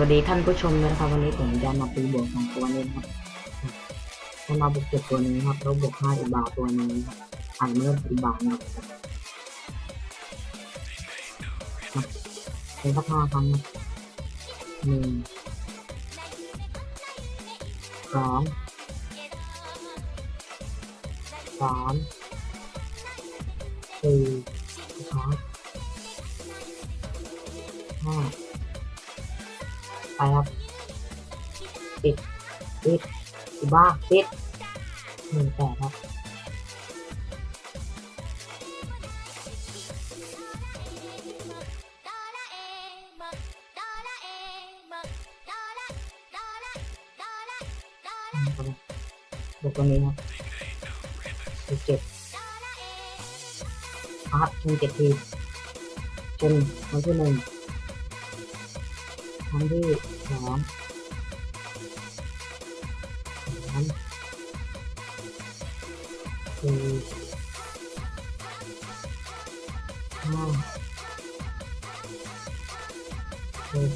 วัสดีท่านผู้ชมด้วยนะครับวันนี้ผมจะมาตีบวกสองตัวนี้ครับจะมาบุกเจ็ดตัวนี้ครับแล้วบวกห้าอีบาตัวนี้ครับอ่านเมื่ออีบานะครับเป็นสักห้าครั้งหนึ่งสองสามสี่ห้าห้า ไปครับปิดปิดอีบ้าปิดหนึ่งแปดครับเด็กตัวนี้ครับสิบเจ็ดอาร์ตมีเจ็ดทีจนครั้งที่หนึ่ง ครั้งที่สองสามสี่ห้าหก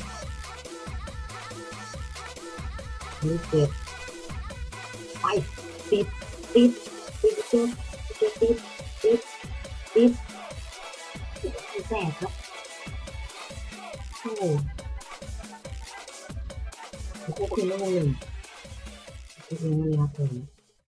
ยี่สิบเจ็ดไปติดติดติดติดติดติดติดติดติดแสบครับโอ้ ここの方面。ここの方面。